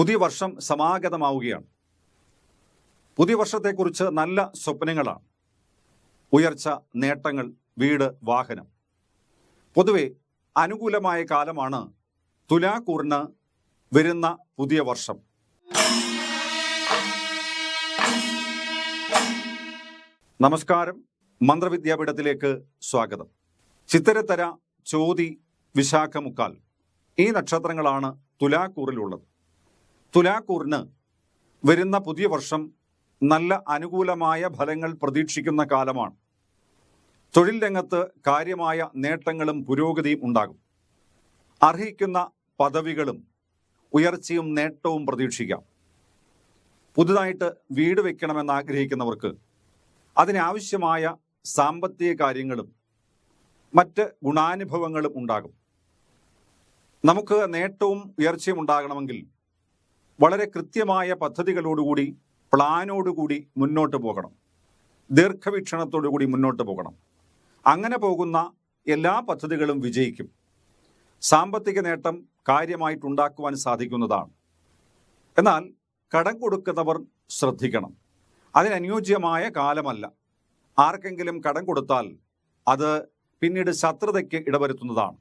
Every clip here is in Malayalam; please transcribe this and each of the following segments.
പുതിയ വർഷം സമാഗതമാവുകയാണ്. പുതിയ വർഷത്തെക്കുറിച്ച് നല്ല സ്വപ്നങ്ങളാണ്. ഉയർച്ച നേട്ടങ്ങൾ വീട് വാഹനം. പൊതുവെ അനുകൂലമായ കാലമാണ് തുലാക്കൂറിന് വരുന്ന പുതിയ വർഷം. നമസ്കാരം. മന്ത്രവിദ്യാപീഠത്തിലേക്ക് സ്വാഗതം. ചിത്തരത്തര ചോതി വിശാഖമുക്കാൽ. ഈ നക്ഷത്രങ്ങളാണ് തുലാക്കൂറിലുള്ളത്. തുലാക്കൂറിന് വരുന്ന പുതിയ വർഷം നല്ല അനുകൂലമായ ഫലങ്ങൾ പ്രതീക്ഷിക്കുന്ന കാലമാണ്. തൊഴിൽ രംഗത്ത് കാര്യമായ നേട്ടങ്ങളും പുരോഗതിയും ഉണ്ടാകും. അർഹിക്കുന്ന പദവികളും ഉയർച്ചയും നേട്ടവും പ്രതീക്ഷിക്കാം. പുതുതായിട്ട് വീട് വെക്കണമെന്ന് ആഗ്രഹിക്കുന്നവർക്ക് അതിനാവശ്യമായ സാമ്പത്തിക കാര്യങ്ങളും മറ്റ് ഗുണാനുഭവങ്ങളും ഉണ്ടാകും. നമുക്ക് നേട്ടവും ഉയർച്ചയും ഉണ്ടാകണമെങ്കിൽ വളരെ കൃത്യമായ പദ്ധതികളോടുകൂടി പ്ലാനോടുകൂടി മുന്നോട്ട് പോകണം. ദീർഘവീക്ഷണത്തോടുകൂടി മുന്നോട്ട് പോകണം. അങ്ങനെ പോകുന്ന എല്ലാ പദ്ധതികളും വിജയിക്കും. സാമ്പത്തിക നേട്ടം കാര്യമായിട്ടുണ്ടാക്കുവാൻ സാധിക്കുന്നതാണ്. എന്നാൽ കടം കൊടുക്കുന്നവർ ശ്രദ്ധിക്കണം. അതിനനുയോജ്യമായ കാലമല്ല. ആർക്കെങ്കിലും കടം കൊടുത്താൽ അത് പിന്നീട് ശത്രുതയ്ക്ക് ഇടവരുത്തുന്നതാണ്.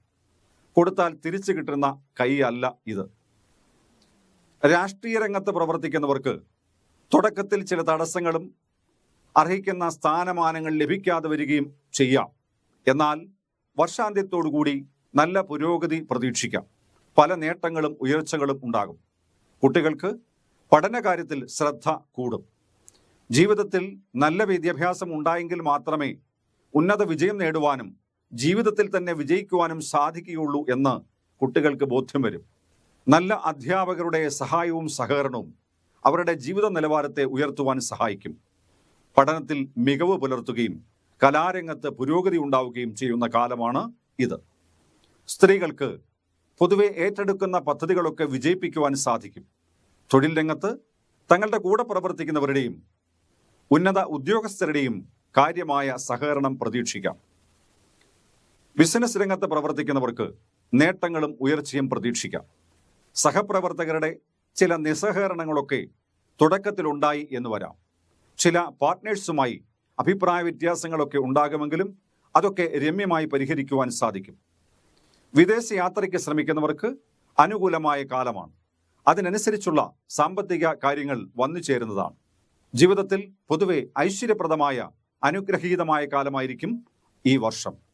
കൊടുത്താൽ തിരിച്ചു കിട്ടുന്ന കൈയല്ല ഇത്. രാഷ്ട്രീയ രംഗത്ത് പ്രവർത്തിക്കുന്നവർക്ക് തുടക്കത്തിൽ ചില തടസ്സങ്ങളും അർഹിക്കുന്ന സ്ഥാനമാനങ്ങൾ ലഭിക്കാതെ വരികയും ചെയ്യാം. എന്നാൽ വർഷാന്ത്യത്തോടുകൂടി നല്ല പുരോഗതി പ്രതീക്ഷിക്കാം. പല നേട്ടങ്ങളും ഉയർച്ചകളും ഉണ്ടാകും. കുട്ടികൾക്ക് പഠനകാര്യത്തിൽ ശ്രദ്ധ കൂടും. ജീവിതത്തിൽ നല്ല വിദ്യാഭ്യാസം ഉണ്ടായെങ്കിൽ മാത്രമേ ഉന്നത വിജയം നേടുവാനും ജീവിതത്തിൽ തന്നെ വിജയിക്കുവാനും സാധിക്കുകയുള്ളൂ എന്ന് കുട്ടികൾക്ക് ബോധ്യം വരും. നല്ല അധ്യാപകരുടെ സഹായവും സഹകരണവും അവരുടെ ജീവിത നിലവാരത്തെ ഉയർത്തുവാൻ സഹായിക്കും. പഠനത്തിൽ മികവ് പുലർത്തുകയും കലാരംഗത്ത് പുരോഗതി ഉണ്ടാവുകയും ചെയ്യുന്ന കാലമാണ് ഇത്. സ്ത്രീകൾക്ക് പൊതുവെ ഏറ്റെടുക്കുന്ന പദ്ധതികളൊക്കെ വിജയിപ്പിക്കുവാൻ സാധിക്കും. തൊഴിൽ രംഗത്ത് തങ്ങളുടെ കൂടെ പ്രവർത്തിക്കുന്നവരുടെയും ഉന്നത ഉദ്യോഗസ്ഥരുടെയും കാര്യമായ സഹകരണം പ്രതീക്ഷിക്കാം. ബിസിനസ് രംഗത്ത് പ്രവർത്തിക്കുന്നവർക്ക് നേട്ടങ്ങളും ഉയർച്ചയും പ്രതീക്ഷിക്കാം. സഹപ്രവർത്തകരുടെ ചില നിസ്സഹകരണങ്ങളൊക്കെ തുടക്കത്തിലുണ്ടായി എന്ന് വരാം. ചില പാർട്ട്നേഴ്സുമായി അഭിപ്രായ വ്യത്യാസങ്ങളൊക്കെ ഉണ്ടാകുമെങ്കിലും അതൊക്കെ രമ്യമായി പരിഹരിക്കുവാൻ സാധിക്കും. വിദേശ യാത്രയ്ക്ക് ശ്രമിക്കുന്നവർക്ക് അനുകൂലമായ കാലമാണ്. അതിനനുസരിച്ചുള്ള സാമ്പത്തിക കാര്യങ്ങൾ വന്നു ചേരുന്നതാണ്. ജീവിതത്തിൽ പൊതുവെ ഐശ്വര്യപ്രദമായ അനുഗ്രഹീതമായ കാലമായിരിക്കും ഈ വർഷം.